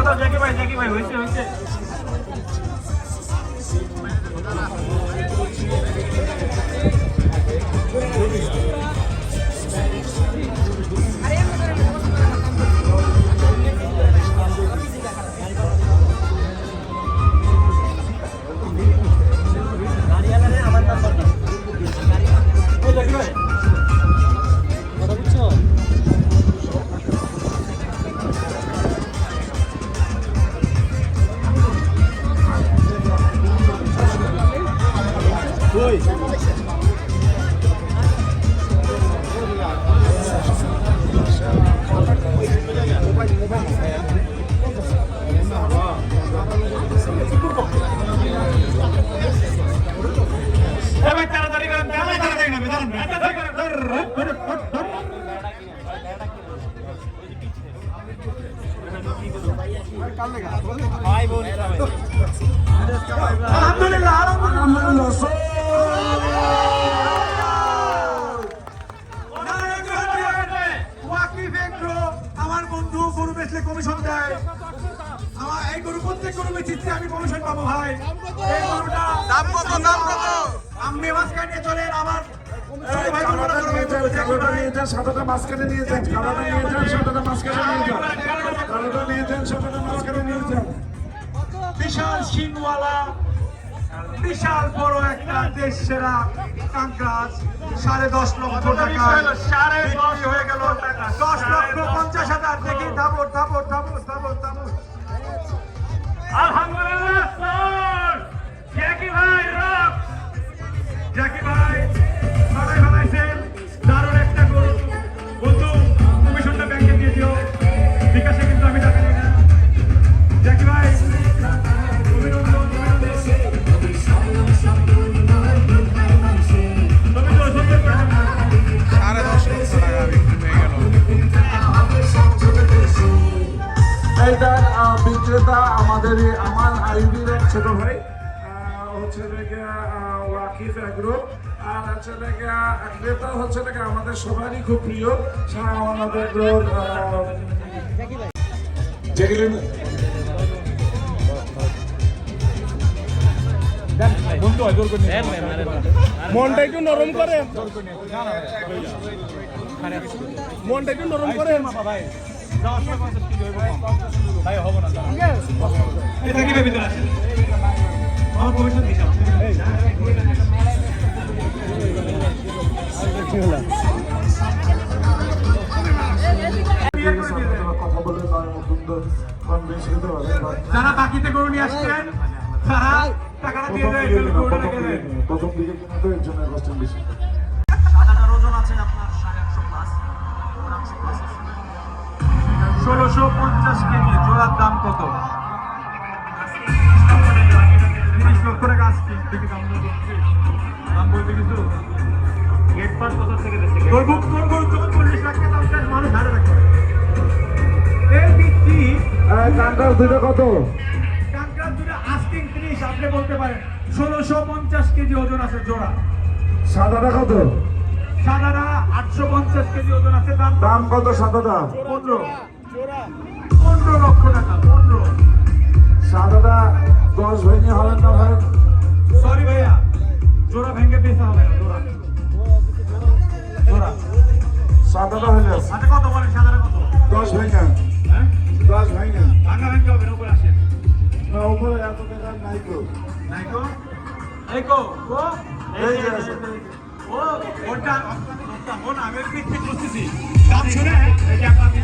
ভাই ভাই হয়েছে হয়েছে আমার বন্ধু গরু বেচলে কমিশন দেয়। আমার এই গরু প্রত্যেক গরু বেচিতে আমি কমিশন পাবো ভাই। এই গরুটা দাম কত দাম কত? আমি মাঝখানে চলেন আমার ছোট ভাই কালোটা নিয়ে যান কালোটা নিয়ে যান সাদাটা মাঝখানে নিয়ে যান কালোটা নিয়ে যান সাদাটা মাঝখানে নিয়ে যান। কালোটা নিয়ে যান সাদাটা মাঝখানে নিয়ে যান। বিশাল সিংওয়ালা বিশাল বড় একটা দেশ সেরা কাঙ্কাজ সাড়ে দশ লক্ষ টাকা সাড়ে দশ হয়ে গেল। দশ লক্ষ ਕਰਦੇ ਕੀ ਥਾਪੋ ਥਾਪੋ ਥਾਪੋ ਥਾਪੋ বিক্রেতা আমাদের আমার আইবির এক ছোট ভাই। হচ্ছে ওয়াকিফ এগ্রো আর হচ্ছে ক্রেতা হচ্ছে আমাদের সবারই খুব প্রিয় শাহ আমানত এগ্রোর মনটা একটু নরম করে। মনটা একটু নরম করে। এটা বেশি যারা বাকিতে গরু নিয়ে আসছেন তারা টাকাটা দিয়ে দেয় প্রথম দিকে কিনা, গরুটা প্রথম রেখে ষোলোশো পঞ্চাশ কেজি জোড়ার দাম কত? তিরিশ লক্ষ টাকা আসছে। দাম বলতে কিছু? কত থেকে দিচ্ছে? তোর বুক তোর গরু যখন চল্লিশ লাখ টাকা মানুষ এই বিক্রি কান্দার দুটো কত? কাঁকড়ার দুটো আস্কিং তিরিশ আপনি বলতে পারেন ষোলোশো পঞ্চাশ কেজি ওজন আছে জোড়া। সাদাটা কত? সাদারা আটশো পঞ্চাশ কেজি ওজন আছে দাম দাম কত সাদাটা? পনেরো। পনেরো লক্ষ টাকা পনেরো সাদাটা দশ ভেঙে হবেন না ভাই সরি ভাইয়া জোড়া ভেঙে বেচা হবে না জোড়া জোড়া সাদাটা হলে আচ্ছা কত বলেন সাদারা কত দশ ভেঙে হ্যাঁ দশ ভেঙে ভাঙা ভেঙে হবে না উপরে আসেন না উপরে এত টাকা নাই তো নাই কো এই কো এই যে ও ওটা ওটা আমি দাম শুনে এই যে আপনার